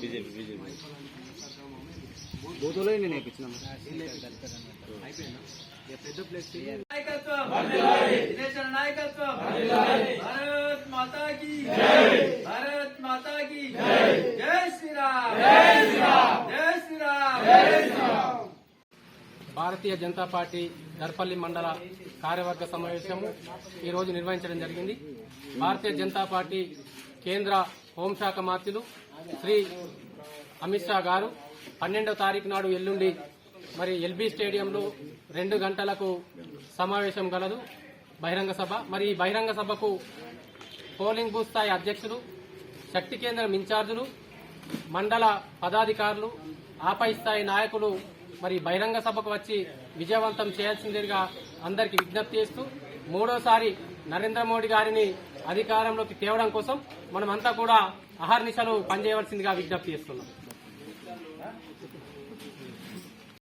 BJP BJP బూతులో నేను నేర్పించిన నాయకత్వం విదేశాల నాయకత్వం భారత్ మాతా की। భారత్ మాతా की జై శ్రీరామ్ జై శ్రీరామ్ జై శ్రీరామ్ జై శ్రీరామ్ భారతీయ జనతా పార్టీ దర్పల్లి మండల కార్యవర్గ సమావేశము ఈ రోజు నిర్వహించడం జరిగింది. భారతీయ జనతా పార్టీ కేంద్ర హోంశాఖ మంత్రులు శ్రీ అమిత్ షా గారు పన్నెండవ తారీఖు నాడు ఎల్లుండి మరి ఎల్బీ స్టేడియంలో రెండు గంటలకు సమావేశం గలదు బహిరంగ సభ. మరి ఈ బహిరంగ సభకు పోలింగ్ బూత్ స్థాయి అధ్యక్షులు శక్తి కేంద్రం ఇన్ఛార్జులు మండల పదాధికారులు ఆపై స్థాయి నాయకులు మరి బహిరంగ సభకు వచ్చి విజయవంతం చేయాల్సిందిగా అందరికీ విజ్ఞప్తి చేస్తూ మూడోసారి నరేంద్ర మోడీ గారిని అధికారంలోకి తేవడం కోసం మనమంతా కూడా అహర్నిశలు పనిచేయవలసిందిగా విజ్ఞప్తి చేస్తున్నాం.